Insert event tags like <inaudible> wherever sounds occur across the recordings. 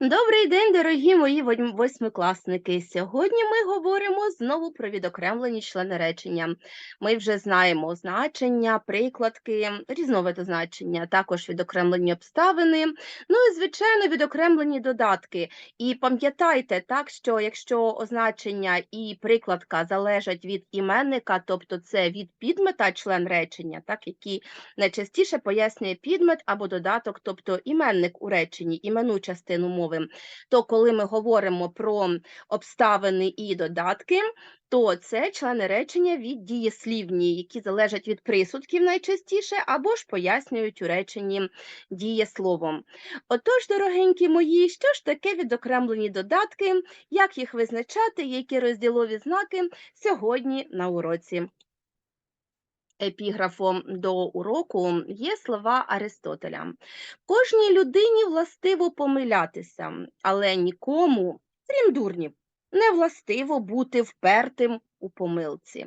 Добрий день, дорогі мої восьмикласники. Сьогодні ми говоримо знову про відокремлені члени речення. Ми вже знаємо значення, прикладки, різновиди значення, також відокремлені обставини, ну і, звичайно, відокремлені додатки. І пам'ятайте так, що якщо означення і прикладка залежать від іменника, тобто це від підмета член речення, так, який найчастіше пояснює підмет або додаток, тобто іменник у реченні, іменну частину мови, то коли ми говоримо про обставини і додатки, то це члени речення від дієслівні, які залежать від присудків найчастіше, або ж пояснюють у реченні дієсловом. Отож, дорогенькі мої, що ж таке відокремлені додатки, як їх визначати, які розділові знаки сьогодні на уроці? Епіграфом до уроку є слова Аристотеля. Кожній людині властиво помилятися, але нікому, крім дурнів, не властиво бути впертим у помилці.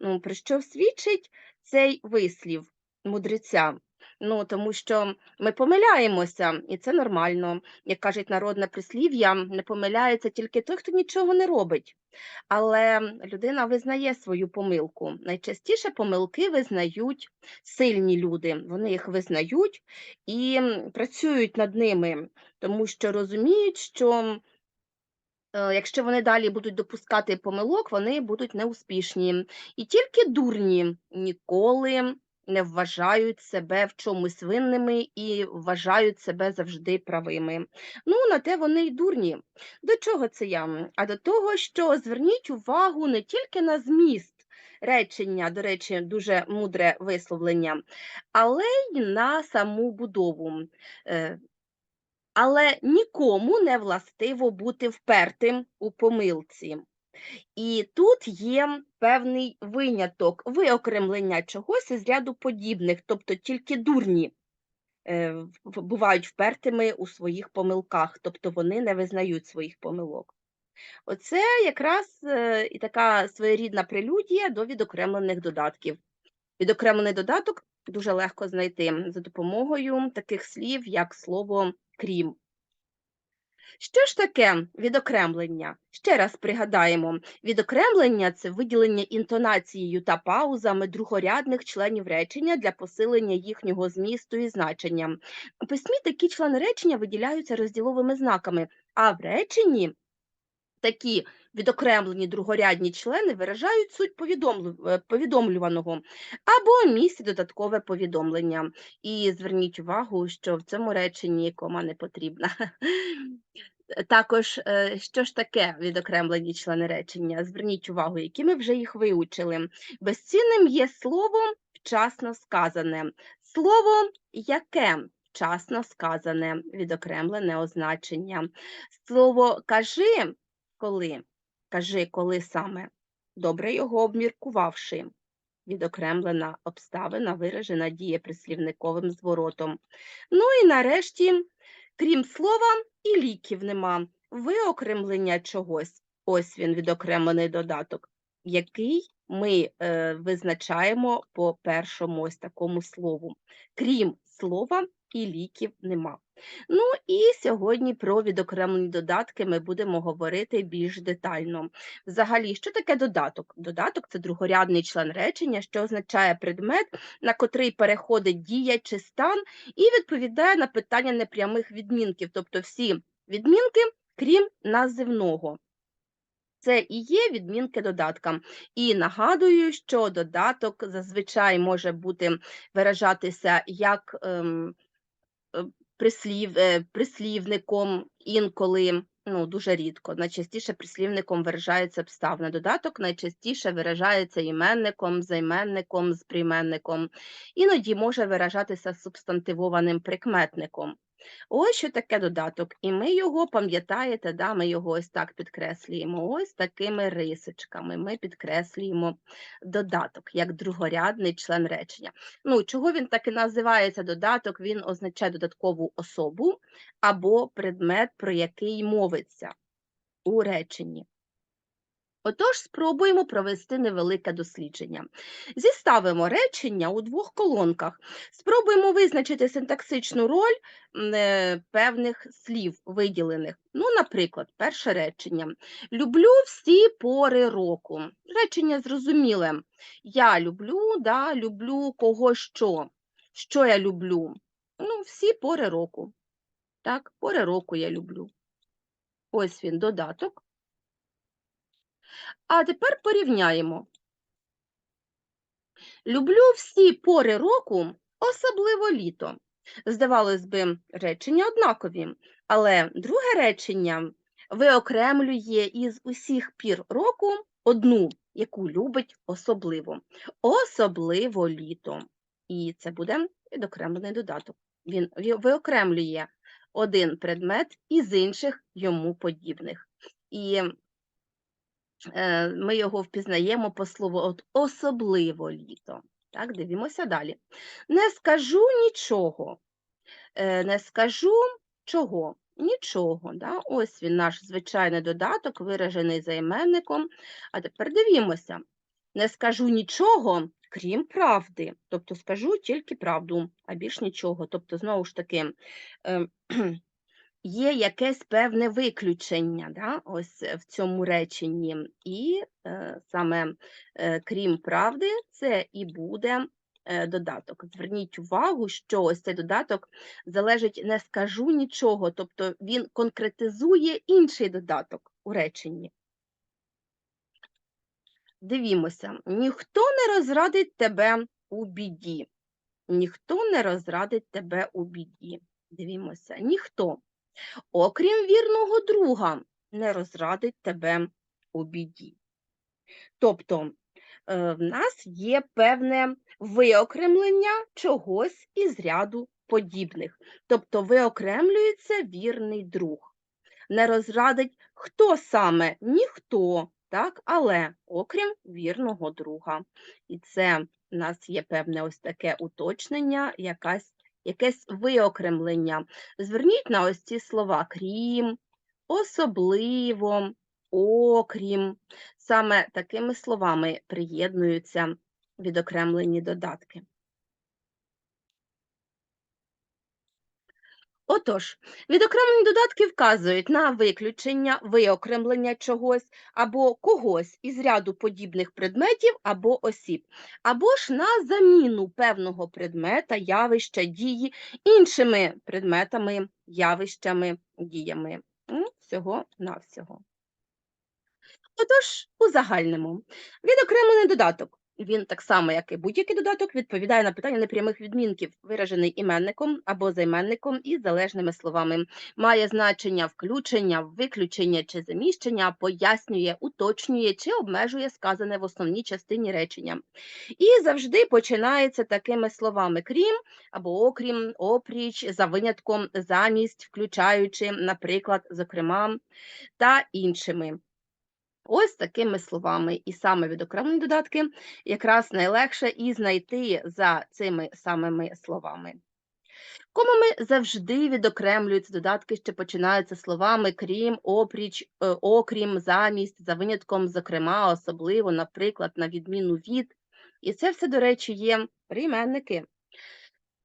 Ну, про що свідчить цей вислів мудреця? Ну, тому що ми помиляємося, і це нормально. Як кажуть народне прислів'я, не помиляється тільки той, хто нічого не робить. Але людина визнає свою помилку. Найчастіше помилки визнають сильні люди. Вони їх визнають і працюють над ними, тому що розуміють, що е, якщо вони далі будуть допускати помилок, вони будуть неуспішні. І тільки дурні ніколи не вважають себе в чомусь винними і вважають себе завжди правими. Ну, на те вони й дурні. До чого це я? А до того, що зверніть увагу не тільки на зміст речення, до речі, дуже мудре висловлення, але й на саму будову. Е, Але нікому не властиво бути впертим у помилці. І тут є певний виняток, виокремлення чогось із ряду подібних, тобто тільки дурні е, бувають впертими у своїх помилках, тобто вони не визнають своїх помилок. Оце якраз е, і така своєрідна прелюдія до відокремлених додатків. Відокремлений додаток дуже легко знайти за допомогою таких слів, як слово крім. Що ж таке відокремлення? Ще раз пригадаємо, відокремлення це виділення інтонацією та паузами другорядних членів речення для посилення їхнього змісту і значення. У письмі такі члени речення виділяються розділовими знаками, а в реченні такі відокремлені другорядні члени виражають суть е, повідомлюваного або містять додаткове повідомлення. І зверніть увагу, що в цьому реченні кома не потрібна. <laughs> Також, е, що ж таке відокремлені члени речення? Зверніть увагу, які ми вже їх виучили. Безцінним є слово вчасно сказане, слово яке вчасно сказане, відокремлене означення. Слово кажи коли, кажи коли саме, добре його обміркувавши. Відокремлена обставина виражена дієприслівниковим зворотом. Ну і нарешті, крім слова, і ліків нема. Виокремлення чогось. Ось він відокремлений додаток, який ми е, визначаємо по першому ось такому слову. Крім слова, і ліків нема. Ну і сьогодні про відокремлені додатки ми будемо говорити більш детально. Взагалі, що таке додаток? Додаток це другорядний член речення, що означає предмет, на котрий переходить дія чи стан, і відповідає на питання непрямих відмінків, тобто всі відмінки, крім називного. Це і є відмінки додатка. І нагадую, що додаток зазвичай може бути виражатися як ем, прислів, е, прислівником, інколи, ну, дуже рідко. Найчастіше прислівником виражається обставина. Додаток найчастіше виражається іменником, займенником, з прийменником. Іноді може виражатися субстантивованим прикметником. Ось що таке додаток, і ми його, пам'ятаєте, да, ми його ось так підкреслюємо. Ось такими рисочками ми підкреслюємо додаток як другорядний член речення. Ну, чого він так і називається додаток? Він означає додаткову особу або предмет, про який мовиться у реченні. Отож, спробуємо провести невелике дослідження. Зіставимо речення у двох колонках. Спробуємо визначити синтаксичну роль е, певних слів виділених. Ну, наприклад, перше речення. Люблю всі пори року. Речення зрозуміле. Я люблю, да, люблю кого що. Що я люблю? Ну, всі пори року. Так, пори року я люблю. Ось він, додаток. А тепер порівняємо. Люблю всі пори року, особливо літо. Здавалось би, речення однакові, але друге речення виокремлює із усіх пір року одну, яку любить особливо. Особливо літо. І це буде відокремлений додаток. Він виокремлює один предмет із інших йому подібних. І ми його впізнаємо по слову от особливо літо. Так, дивімося далі. Не скажу нічого. Е, не скажу чого? Нічого. Да? Ось він, наш звичайний додаток, виражений займенником. А тепер дивімося. Не скажу нічого, крім правди. Тобто скажу тільки правду, а більш нічого. Тобто, знову ж таки, е, є якесь певне виключення да, ось в цьому реченні. І е, саме е, крім правди, це і буде е, додаток. Зверніть увагу, що ось цей додаток залежить не скажу нічого, тобто він конкретизує інший додаток у реченні. Дивімося, ніхто не розрадить тебе у біді. Ніхто не розрадить тебе у біді. Дивімося, ніхто окрім вірного друга, не розрадить тебе у біді. Тобто е, в нас є певне виокремлення чогось із ряду подібних. Тобто виокремлюється вірний друг. Не розрадить хто саме? Ніхто, так? але окрім вірного друга. І це в нас є певне ось таке уточнення, якась якесь виокремлення. Зверніть на ось ці слова крім, особливо, окрім. Саме такими словами приєднуються відокремлені додатки. Отож, відокремлені додатки вказують на виключення, виокремлення чогось або когось із ряду подібних предметів або осіб, або ж на заміну певного предмета, явища, дії іншими предметами, явищами, діями. М, Всього-навсього. Отож, узагальнимо. Відокремлений додаток. Він так само, як і будь-який додаток, відповідає на питання непрямих відмінків, виражений іменником або займенником із залежними словами. Має значення включення, виключення чи заміщення, пояснює, уточнює чи обмежує сказане в основній частині речення. І завжди починається такими словами: крім або окрім, опріч, за винятком, замість, включаючи, наприклад, зокрема та іншими. Ось такими словами. І саме відокремлені додатки якраз найлегше і знайти за цими самими словами. Комами завжди відокремлюються додатки, що починаються словами крім, опріч, е, окрім, замість, за винятком, зокрема, особливо, наприклад, на відміну від. І це все, до речі, є прийменники.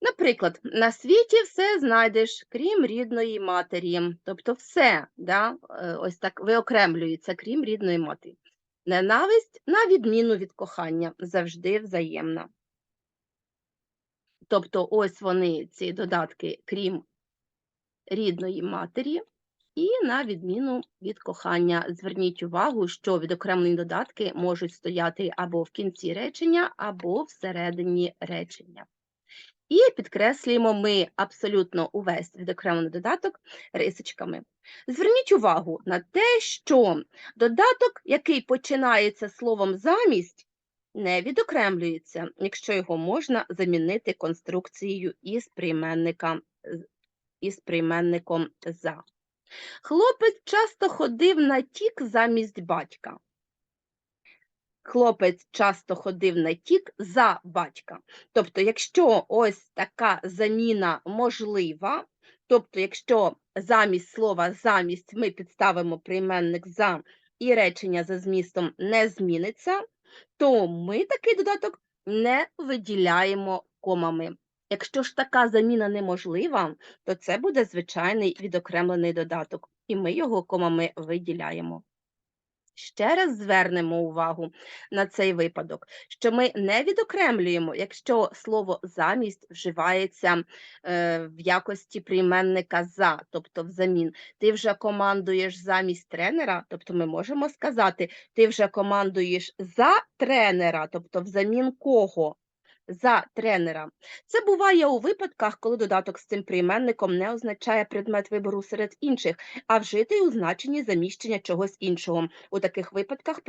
Наприклад, на світі все знайдеш, крім рідної матері. Тобто все, да, е, ось так виокремлюється, крім рідної матері. Ненависть, на відміну від кохання, завжди взаємна. Тобто, ось вони, ці додатки, крім рідної матері, і на відміну від кохання. Зверніть увагу, що відокремлені додатки можуть стояти або в кінці речення, або всередині речення. І підкреслюємо ми абсолютно увесь відокремлений додаток рисочками. Зверніть увагу на те, що додаток, який починається словом замість, не відокремлюється, якщо його можна замінити конструкцією із прийменника, із прийменником за. Хлопець часто ходив на тік замість батька. Хлопець часто ходив на тік за батька. Тобто, якщо ось така заміна можлива, тобто, якщо замість слова замість ми підставимо прийменник за і речення за змістом не зміниться, то ми такий додаток не виділяємо комами. Якщо ж така заміна неможлива, то це буде звичайний відокремлений додаток, і ми його комами виділяємо. Ще раз звернемо увагу на цей випадок, що ми не відокремлюємо, якщо слово замість вживається е, в якості прийменника за, тобто взамін. Ти вже командуєш замість тренера, тобто ми можемо сказати, ти вже командуєш за тренера, тобто взамін кого? За тренера. Це буває у випадках, коли додаток з цим прийменником не означає предмет вибору серед інших, а вжитий у значенні заміщення чогось іншого. У таких випадках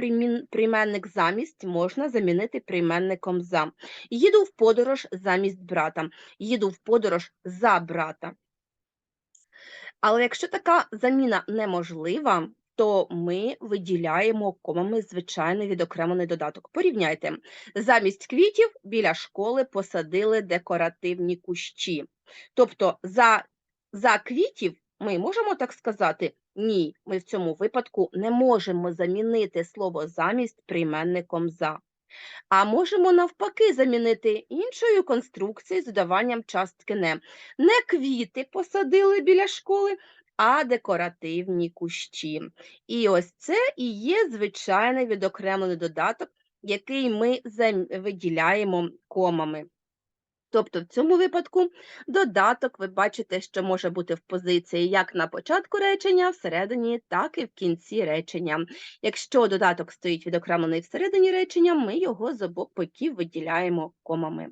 прийменник замість можна замінити прийменником за. Їду в подорож замість брата. Їду в подорож за брата. Але якщо така заміна неможлива, то ми виділяємо комами звичайний відокремлений додаток. Порівняйте, замість квітів біля школи посадили декоративні кущі. Тобто за, за квітів ми можемо так сказати? Ні, ми в цьому випадку не можемо замінити слово замість прийменником за. А можемо навпаки замінити іншою конструкцією з додаванням частки не. Не квіти посадили біля школи, а декоративні кущі. І ось це і є звичайний відокремлений додаток, який ми виділяємо комами. Тобто в цьому випадку додаток ви бачите, що може бути в позиції як на початку речення, всередині, так і в кінці речення. Якщо додаток стоїть відокремлений всередині речення, ми його з обох боків виділяємо комами.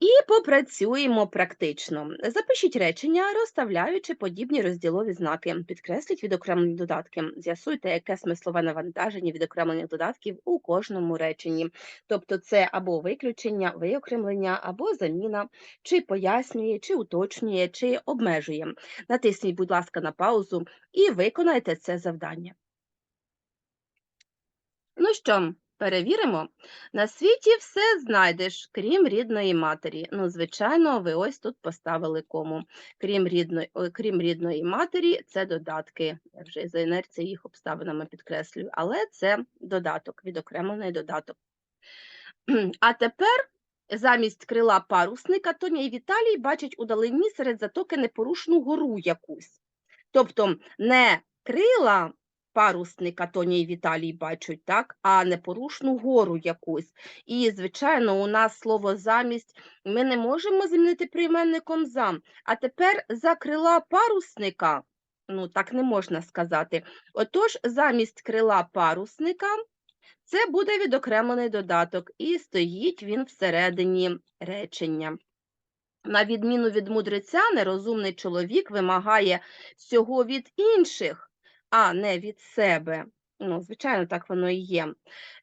І попрацюємо практично. Запишіть речення, розставляючи подібні розділові знаки. Підкресліть відокремлені додатки. З'ясуйте, яке смислове навантаження відокремлених додатків у кожному реченні. Тобто це або виключення, виокремлення, або заміна, чи пояснює, чи уточнює, чи обмежує. Натисніть, будь ласка, на паузу і виконайте це завдання. Ну що, перевіримо. На світі все знайдеш, крім рідної матері. Ну, звичайно, ви ось тут поставили кому. Крім рідної, крім рідної матері, це додатки. Я вже за інерцією їх обставинами підкреслюю, але це додаток, відокремлений додаток. <clears throat> А тепер замість крила парусника Тоня і Віталій бачать удалині серед затоки непорушну гору якусь. Тобто не крила парусника Тоня і Віталій бачать, так, а непорушну гору якусь. І, звичайно, у нас слово замість ми не можемо замінити прийменником за. А тепер за крила парусника, ну так не можна сказати. Отож, замість крила парусника це буде відокремлений додаток, і стоїть він всередині речення. На відміну від мудреця, нерозумний чоловік вимагає всього від інших, а не від себе. Ну, звичайно, так воно і є.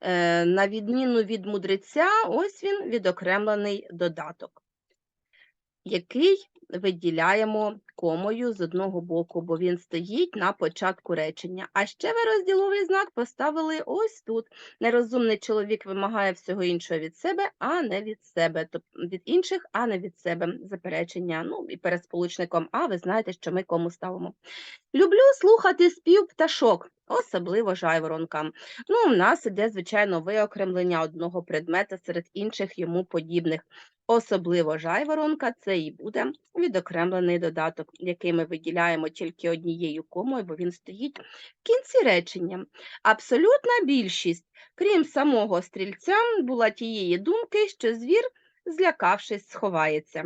Е, на відміну від мудреця, ось він відокремлений додаток, який виділяємо комою з одного боку, бо він стоїть на початку речення. А ще ви розділовий знак поставили ось тут. Нерозумний чоловік вимагає всього іншого від себе, а не від себе, тобто від інших, а не від себе. Заперечення. Ну і перед сполучником А ви знаєте, що ми кому ставимо. Люблю слухати спів пташок, особливо жайворонкам. Ну, у нас іде, звичайно, виокремлення одного предмета серед інших йому подібних. Особливо жайворонка це і буде відокремлений додаток, який ми виділяємо тільки однією комою, бо він стоїть в кінці речення. Абсолютна більшість, крім самого стрільця, була тієї думки, що звір, злякавшись, сховається.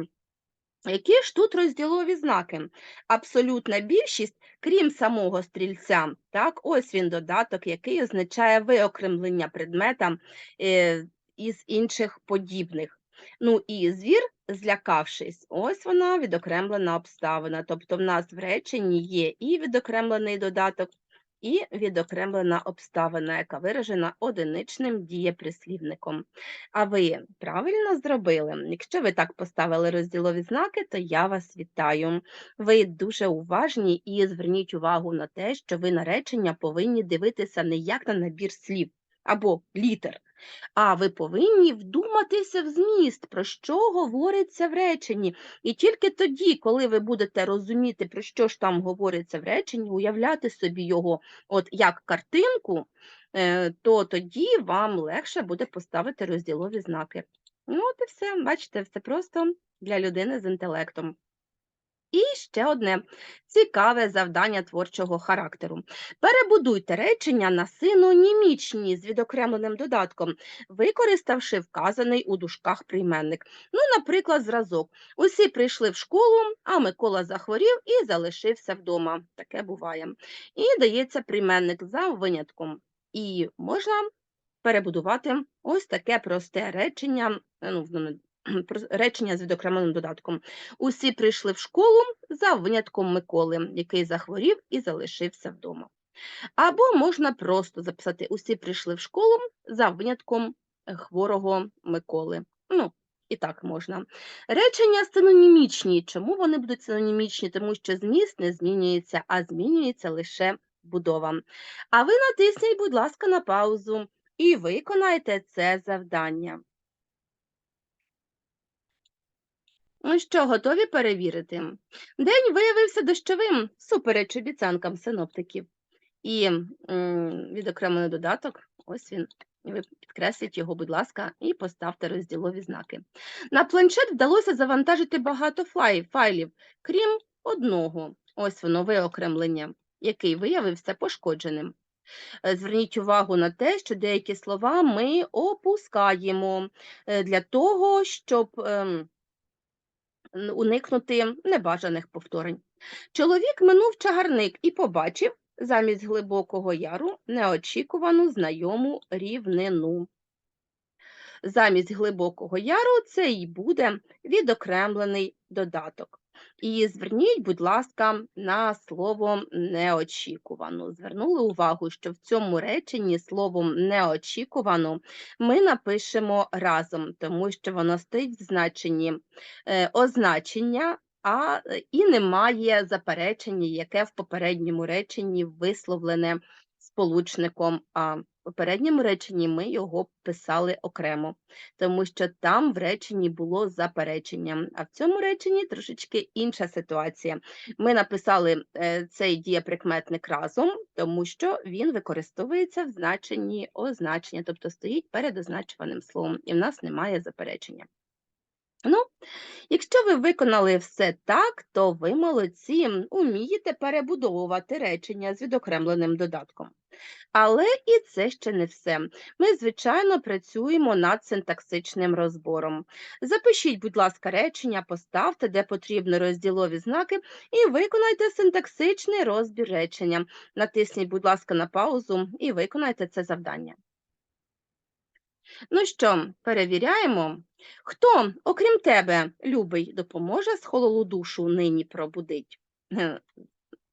Які ж тут розділові знаки? Абсолютна більшість, крім самого стрільця, так, ось він додаток, який означає виокремлення предмета е, із інших подібних. Ну і звір, злякавшись, ось вона відокремлена обставина. Тобто в нас в реченні є і відокремлений додаток, і відокремлена обставина, яка виражена одиничним дієприслівником. А ви правильно зробили? Якщо ви так поставили розділові знаки, то я вас вітаю. Ви дуже уважні і зверніть увагу на те, що ви на речення повинні дивитися не як на набір слів або літер, А ви повинні вдуматися в зміст, про що говориться в реченні. І тільки тоді, коли ви будете розуміти, про що ж там говориться в реченні, уявляти собі його от як картинку, е, то тоді вам легше буде поставити розділові знаки. Ну, от і все, бачите, все просто для людини з інтелектом. І ще одне цікаве завдання творчого характеру. Перебудуйте речення на синонімічні з відокремленим додатком, використавши вказаний у дужках прийменник. Ну, наприклад, зразок. Усі прийшли в школу, а Микола захворів і залишився вдома. Таке буває. І дається прийменник за винятком. І можна перебудувати ось таке просте речення. Ну, воно про- речення з відокремленим додатком. Усі прийшли в школу за винятком Миколи, який захворів і залишився вдома. Або можна просто записати Усі прийшли в школу за винятком е, хворого Миколи. Ну, і так можна. Речення синонімічні. Чому вони будуть синонімічні? Тому що зміст не змінюється, а змінюється лише будова. А ви натисніть, будь ласка, на паузу і виконайте це завдання. Ну що, готові перевірити? День виявився дощовим, супереч обіцянкам синоптиків. І відокремлений додаток, ось він. Ви підкресліть його, будь ласка, і поставте розділові знаки. На планшет вдалося завантажити багато файлів, крім одного. Ось воно виокремлення, який виявився пошкодженим. Е, Зверніть увагу на те, що деякі слова ми опускаємо е, для того, щоб. Уникнути небажаних повторень. Чоловік минув чагарник і побачив замість глибокого яру неочікувану знайому рівнину. Замість глибокого яру це й буде відокремлений додаток. І зверніть, будь ласка, на слово неочікувано. Звернули увагу, що в цьому реченні словом неочікувано ми напишемо разом, тому що воно стоїть в значенні е, означення, а е, і немає заперечення, яке в попередньому реченні висловлене сполучником А. Попередньому реченні ми його писали окремо, тому що там в реченні було заперечення, а в цьому реченні трошечки інша ситуація. Ми написали е, цей дієприкметник разом, тому що він використовується в значенні означення, тобто стоїть перед означуваним словом, і в нас немає заперечення. Ну, якщо ви виконали все так, то ви молодці, умієте перебудовувати речення з відокремленим додатком. Але і це ще не все. Ми, звичайно, працюємо над синтаксичним розбором. Запишіть, будь ласка, речення, поставте, де потрібно розділові знаки, і виконайте синтаксичний розбір речення. Натисніть, будь ласка, на паузу і виконайте це завдання. Ну що, перевіряємо. Хто, окрім тебе, любий, допоможе схололу душу нині пробудить?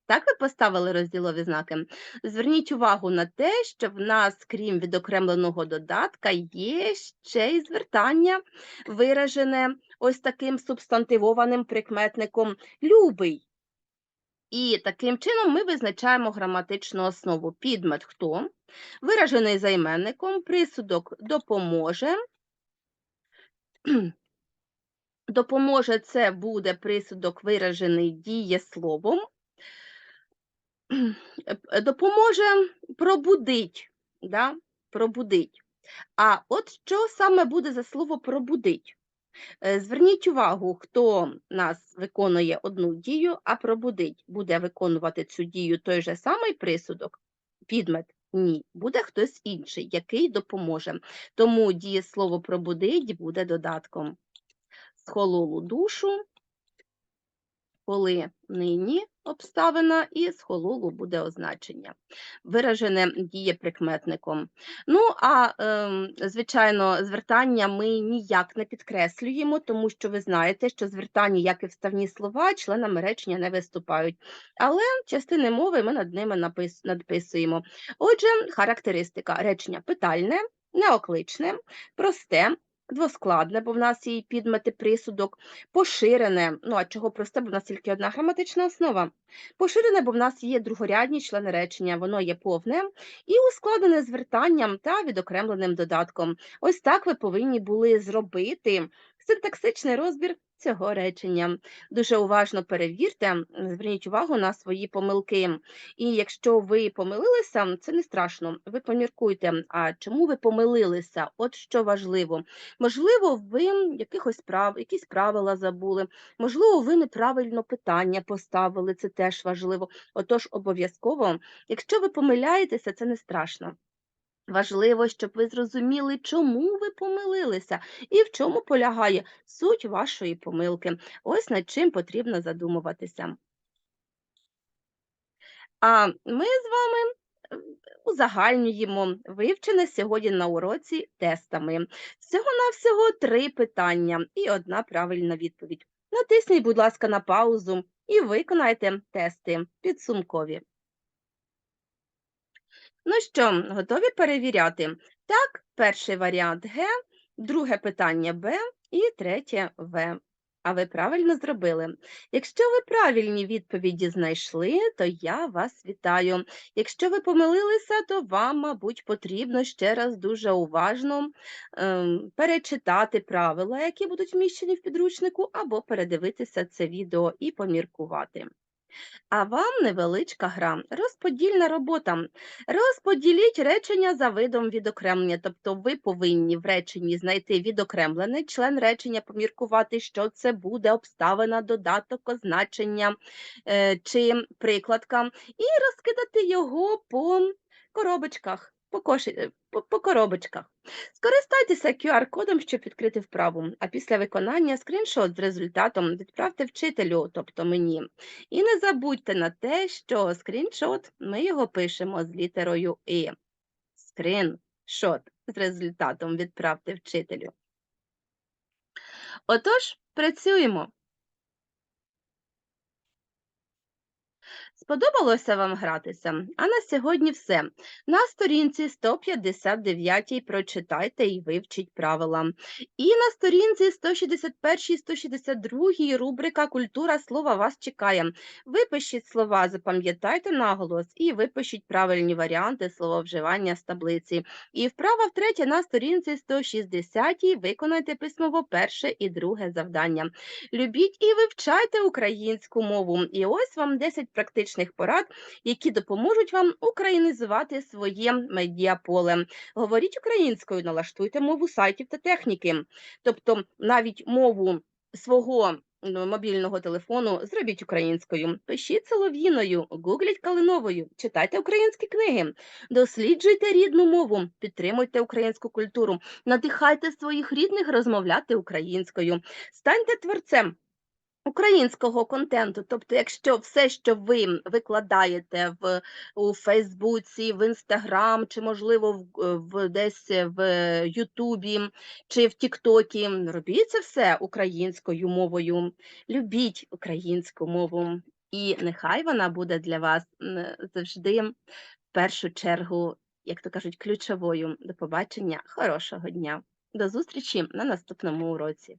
Так ви поставили розділові знаки? Зверніть увагу на те, що в нас, крім відокремленого додатка, є ще й звертання, виражене ось таким субстантивованим прикметником любий. І таким чином ми визначаємо граматичну основу. Підмет хто? Виражений займенником, присудок допоможе. Допоможе це буде присудок, виражений дієсловом. Е, Допоможе пробудить. Да? пробудить. А от що саме буде за слово пробудить? Е, Зверніть увагу, хто нас виконує одну дію, а пробудить буде виконувати цю дію той же самий присудок, підмет. Ні, буде хтось інший, який допоможе. Тому дієслово пробудить буде додатком. Схололу душу, коли нині обставина, і схололу буде означення, виражене дієприкметником. Ну, а, ем, звичайно, звертання ми ніяк не підкреслюємо, тому що ви знаєте, що звертання, як і вставні слова, членами речення не виступають. Але частини мови ми над ними надписуємо. Отже, характеристика речення питальне, неокличне, просте, двоскладне, бо в нас є підмети, присудок, поширене. Ну а чого просте, бо в нас тільки одна граматична основа. Поширене, бо в нас є другорядні члени речення, воно є повне і ускладене звертанням та відокремленим додатком. Ось так ви повинні були зробити синтаксичний розбір цього речення. Дуже уважно перевірте, зверніть увагу на свої помилки. І якщо ви помилилися, це не страшно. Ви поміркуйте, а чому ви помилилися? От що важливо. Можливо, ви якихось прав, якісь правила забули, можливо, ви неправильно питання поставили, це теж важливо. Отож, обов'язково, якщо ви помиляєтеся, це не страшно. Важливо, щоб ви зрозуміли, чому ви помилилися і в чому полягає суть вашої помилки. Ось над чим потрібно задумуватися. А ми з вами узагальнюємо вивчене сьогодні на уроці тестами. Всього-навсього три питання і одна правильна відповідь. Натисніть, будь ласка, на паузу і виконайте тести підсумкові. Ну що, готові перевіряти? Так, перший варіант Г, друге питання Б і третє В. А ви правильно зробили. Якщо ви правильні відповіді знайшли, то я вас вітаю. Якщо ви помилилися, то вам, мабуть, потрібно ще раз дуже уважно ем, перечитати правила, які будуть вміщені в підручнику, або передивитися це відео і поміркувати. А вам невеличка гра. Розподільна робота. Розподіліть речення за видом відокремлення. Тобто ви повинні в реченні знайти відокремлений член речення, поміркувати, що це буде обставина, додаток, означення е, чи прикладка, і розкидати його по коробочках. По, коші... е, по, по коробочках. Скористайтеся QR-кодом, щоб відкрити вправу, а після виконання скріншот з результатом відправте вчителю, тобто мені. І не забудьте на те, що скріншот ми його пишемо з літерою І. Скріншот з результатом відправте вчителю. Отож, працюємо. Сподобалося вам гратися? А на сьогодні все. На сторінці 159 прочитайте і вивчіть правила. І на сторінці 161 162 рубрика Культура слова вас чекає. Випишіть слова, запам'ятайте наголос і випишіть правильні варіанти слововживання з таблиці. І вправа втретє на сторінці 160 виконайте письмово перше і друге завдання. Любіть і вивчайте українську мову. І ось вам 10 практичних порад, які допоможуть вам українізувати своє медіаполе. Говоріть українською, налаштуйте мову сайтів та техніки, тобто навіть мову свого мобільного телефону зробіть українською, пишіть солов'їною, гугліть калиновою, читайте українські книги, досліджуйте рідну мову, підтримуйте українську культуру, надихайте своїх рідних розмовляти українською, станьте творцем. Українського контенту, тобто, якщо все, що ви викладаєте в у Фейсбуці, в Інстаграм, чи, можливо, в, в десь в Ютубі чи в Тіктокі, робіть це все українською мовою, любіть українську мову, і нехай вона буде для вас завжди в першу чергу, як то кажуть, ключовою. До побачення, хорошого дня. До зустрічі на наступному уроці.